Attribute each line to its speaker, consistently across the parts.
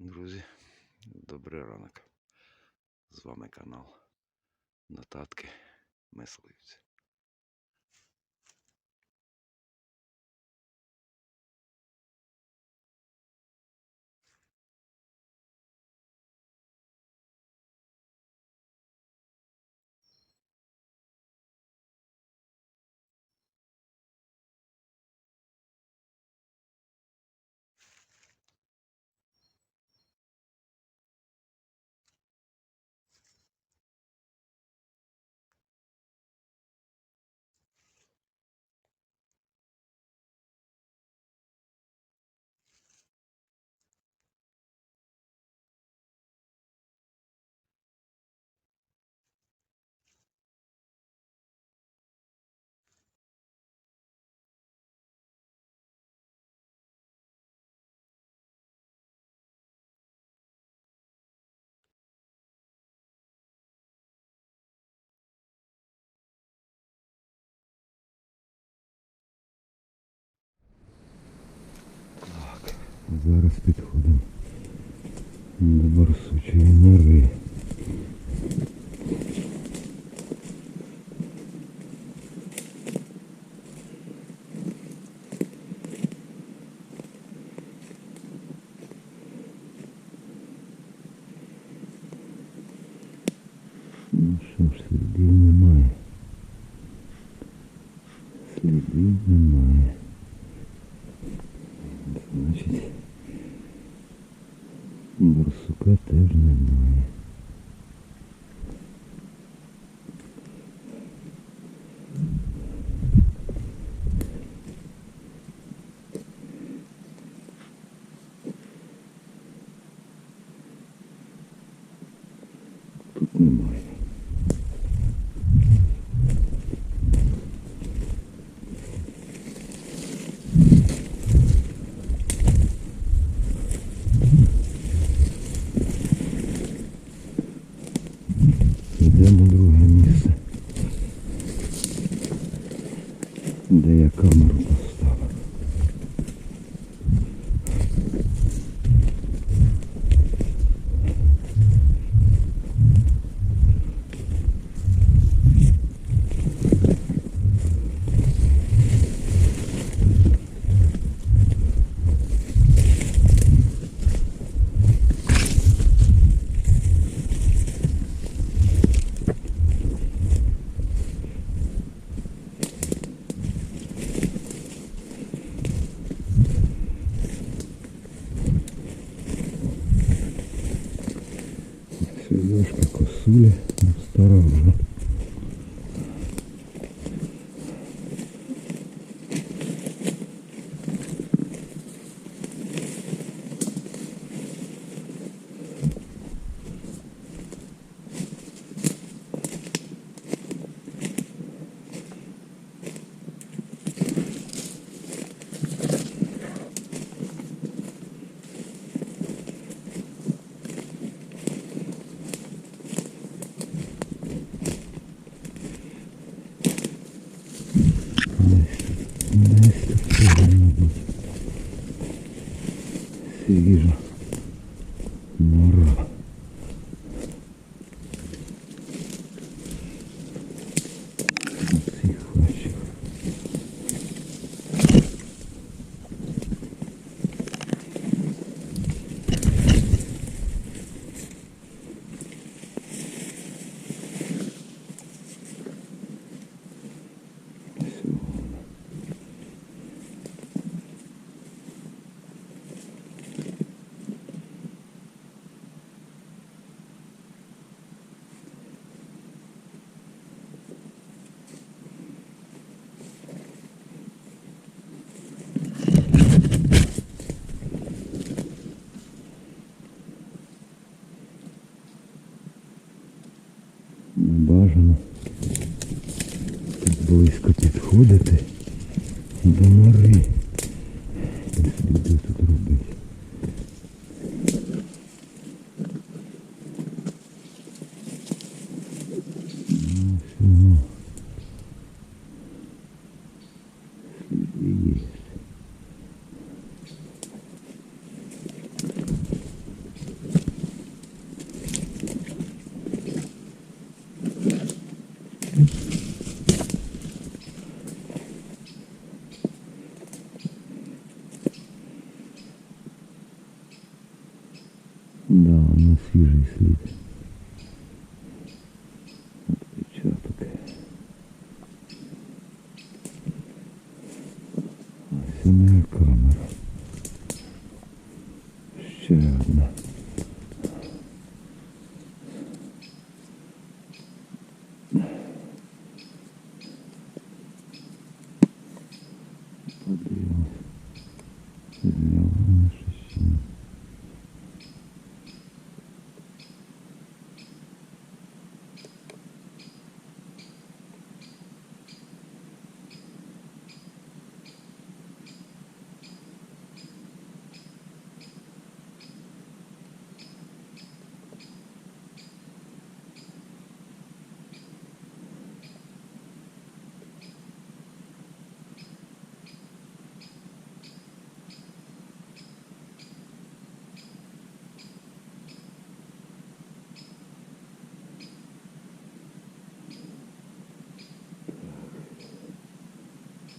Speaker 1: Друзі, добрий ранок. З вами канал Нотатки Мисливці.
Speaker 2: Зараз підходимо до борсучої нори. Ну що ж, слідів немає. Слідів немає. Значить, борсука теж немає. Тут немає. Йдемо друге місце, де я камеру поставив. Сережка косуля, ну, стара вже. Десь тут повинно бути. Свіжа нора. Цих хащах. Всього. Не бажано тут близько підходити до нори. Сліди тут робити. Ну, все. Сліди є. Да, на свіжий слід. Отпечаток. Ось і моя камера. Ще одна. Подивимось. Зняла наша ще.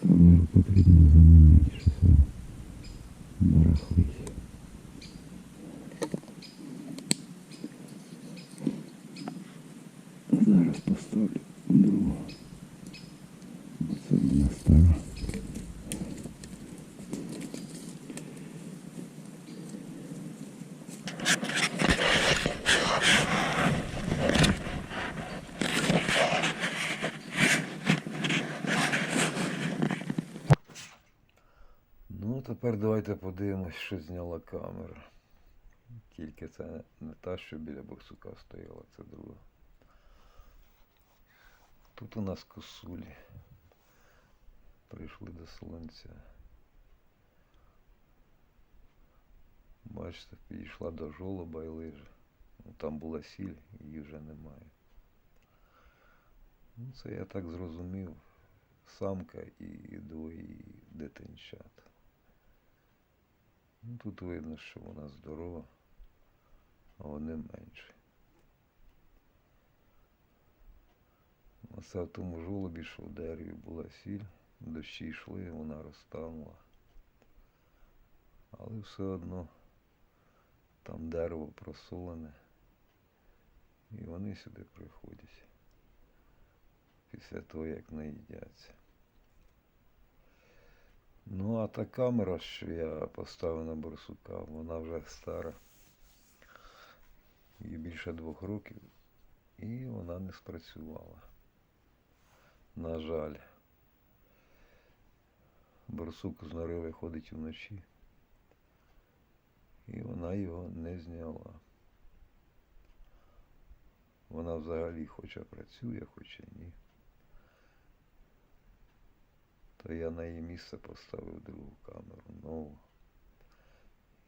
Speaker 2: Камеру потрібно замінити, це барахлить. Зараз поставлю другу. Це вона стара.
Speaker 1: Ну, тепер давайте подивимось, що зняла камера. Тільки це не та, що біля борсука стояла, це друга. Тут у нас косулі. Прийшли до сонця. Бачите, підійшла до жолоба і лиже. Ну, там була сіль, її вже немає. Ну, це я так зрозумів. Самка і двоє дитинчат. Ну, тут видно, що вона здорова, а вони менші. Оце в тому жолобі, що в дереві була сіль, дощі йшли, вона розтанула. Але все одно там дерево просолене. І вони сюди приходять після того, як наїдяться. Ну, а та камера, що я поставив на борсука, вона вже стара. Їй більше двох років. І вона не спрацювала. На жаль. Борсук з нори виходить вночі. І вона його не зняла. Вона взагалі хоче працює, хоче ні. То я на її місце поставив другу камеру нову.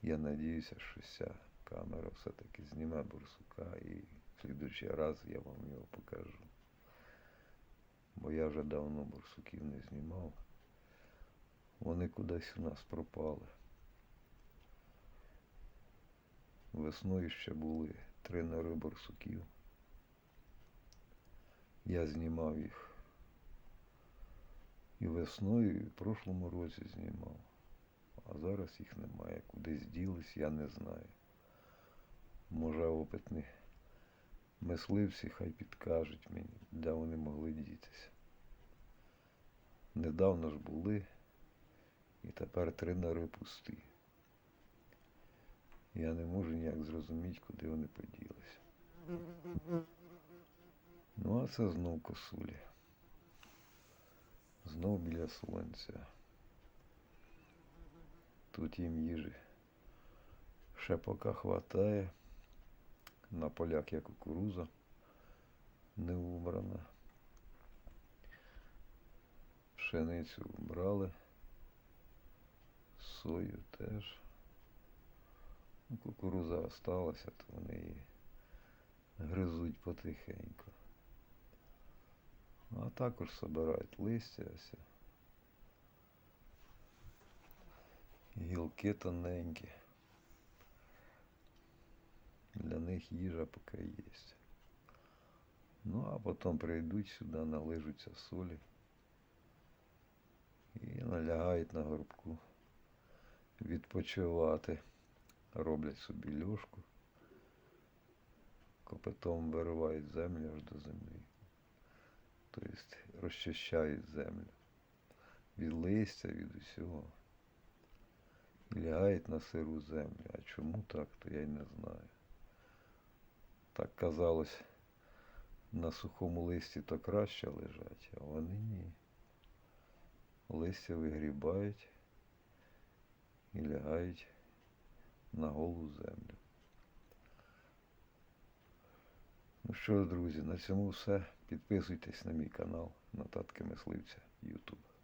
Speaker 1: Я надіюся, що ця камера все-таки зніме борсука і в слідуючий раз я вам його покажу. Бо я вже давно борсуків не знімав. Вони кудись у нас пропали. Весною ще були три нори борсуків. Я знімав їх і весною, і в прошлому році знімав. А зараз їх немає. Кудись ділись, я не знаю. Може, опитні мисливці хай підкажуть мені, де вони могли дітися. Недавно ж були, і тепер три нори пусті. Я не можу ніяк зрозуміти, куди вони поділися. Ну, а це знов косулі. Знов біля сонця. Тут їм їжі ще поки хватає. На полях є кукуруза не убрана. Пшеницю брали. Сою теж. Ну, Кукуруза осталася, то вони її гризуть потихеньку. А також собирають листя ось. Гілки тоненькі. Для них їжа поки є. Ну, а потім прийдуть сюди, налижуться солі і налягають на горбку відпочивати. Роблять собі льошку копитом виривають землю аж до землі. Тобто розчищають землю від листя, від усього. І лягають на сиру землю. А чому так, то я й не знаю. Так казалось, на сухому листі то краще лежать, а вони ні. Листя вигрібають і лягають на голу землю. Ну що друзі, на цьому все. Підписуйтесь на мій канал Нотатки Мисливця YouTube.